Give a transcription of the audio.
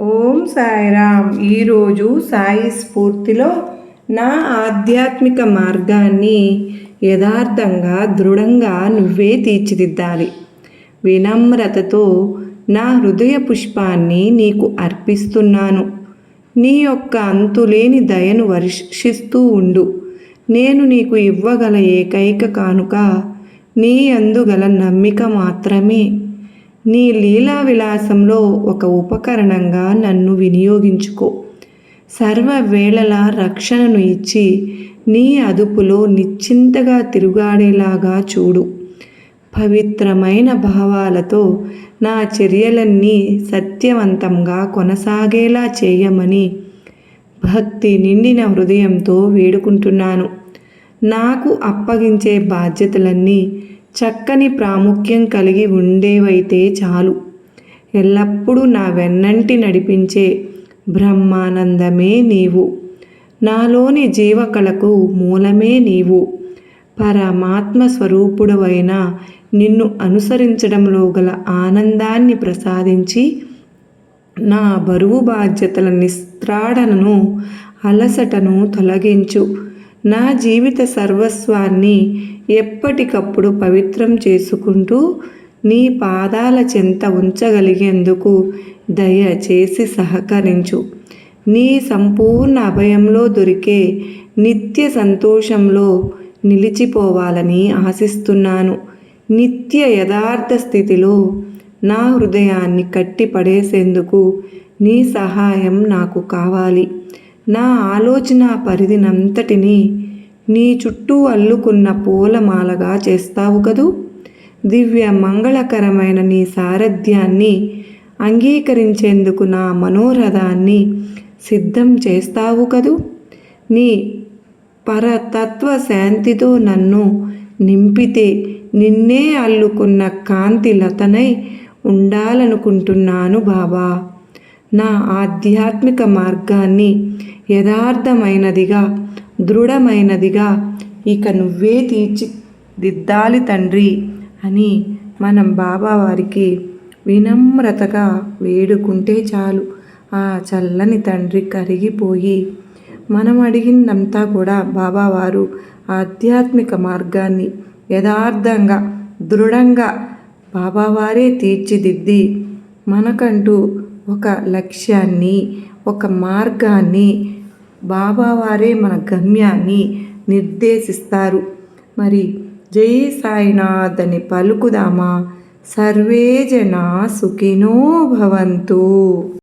ఓం సాయిరామ్. ఈరోజు సాయి స్ఫూర్తిలో నా ఆధ్యాత్మిక మార్గాన్ని యథార్థంగా దృఢంగా నువ్వే తీర్చిదిద్దాలి. వినమ్రతతో నా హృదయ పుష్పాన్ని నీకు అర్పిస్తున్నాను. నీ యొక్క అంతులేని దయను వర్షిస్తూ ఉండు. నేను నీకు ఇవ్వగల ఏకైక కానుక నీ అందుగల నమ్మిక మాత్రమే. నీ లీలా విలాసంలో ఒక ఉపకరణంగా నన్ను వినియోగించుకో. సర్వ వేళల రక్షణను ఇచ్చి నీ అదుపులో నిశ్చింతగా తిరుగాడేలాగా చూడు. పవిత్రమైన భావాలతో నా చర్యలన్నీ సత్యవంతంగా కొనసాగేలా చేయమని భక్తి నిండిన హృదయంతో వేడుకుంటున్నాను. నాకు అప్పగించే బాధ్యతలన్నీ చక్కని ప్రాముఖ్యం కలిగి ఉండేవైతే చాలు. ఎల్లప్పుడూ నా వెన్నంటి నడిపించే బ్రహ్మానందమే నీవు. నాలోని జీవకళకు మూలమే నీవు. పరమాత్మ స్వరూపుడవైన నిన్ను అనుసరించడంలో గల ఆనందాన్ని ప్రసాదించి నా బరువు బాధ్యతల నిస్త్రాడనను అలసటను తొలగించు. నా జీవిత సర్వస్వాన్ని ఎప్పటికప్పుడు పవిత్రం చేసుకుంటూ నీ పాదాల చెంత ఉంచగలిగేందుకు దయచేసి సహకరించు. నీ సంపూర్ణ అభయంలో దొరికే నిత్య సంతోషంలో నిలిచిపోవాలని ఆశిస్తున్నాను. నిత్య యథార్థ స్థితిలో నా హృదయాన్ని కట్టిపడేసేందుకు నీ సహాయం నాకు కావాలి. నా ఆలోచన పరిధినంతటిని నీ చుట్టూ అల్లుకున్న పూలమాలగా చేస్తావు కదూ? దివ్య మంగళకరమైన నీ సారథ్యాన్ని అంగీకరించేందుకు నా మనోరథాన్ని సిద్ధం చేస్తావు కదూ? నీ పరతత్వ శాంతితో నన్ను నింపితే నిన్నే అల్లుకున్న కాంతి లతనై ఉండాలనుకుంటున్నాను బాబా. నా ఆధ్యాత్మిక మార్గాన్ని యథార్థమైనదిగా దృఢమైనదిగా ఇక నువ్వే తీర్చిదిద్దాలి తండ్రి అని మనం బాబావారికి వినమ్రతగా వేడుకుంటే చాలు. ఆ చల్లని తండ్రి కరిగిపోయి మనం అడిగిందంతా కూడా బాబావారు ఆధ్యాత్మిక మార్గాన్ని యథార్థంగా దృఢంగా బాబావారే తీర్చిదిద్ది మనకంటూ ఒక లక్ష్యాన్ని ఒక మార్గాన్ని బాబావారే మన గమ్యాన్ని నిర్దేశిస్తారు. మరి జై సాయినాథ్ అని పలుకుదామా? సర్వే జనా సుఖినో భవంతు.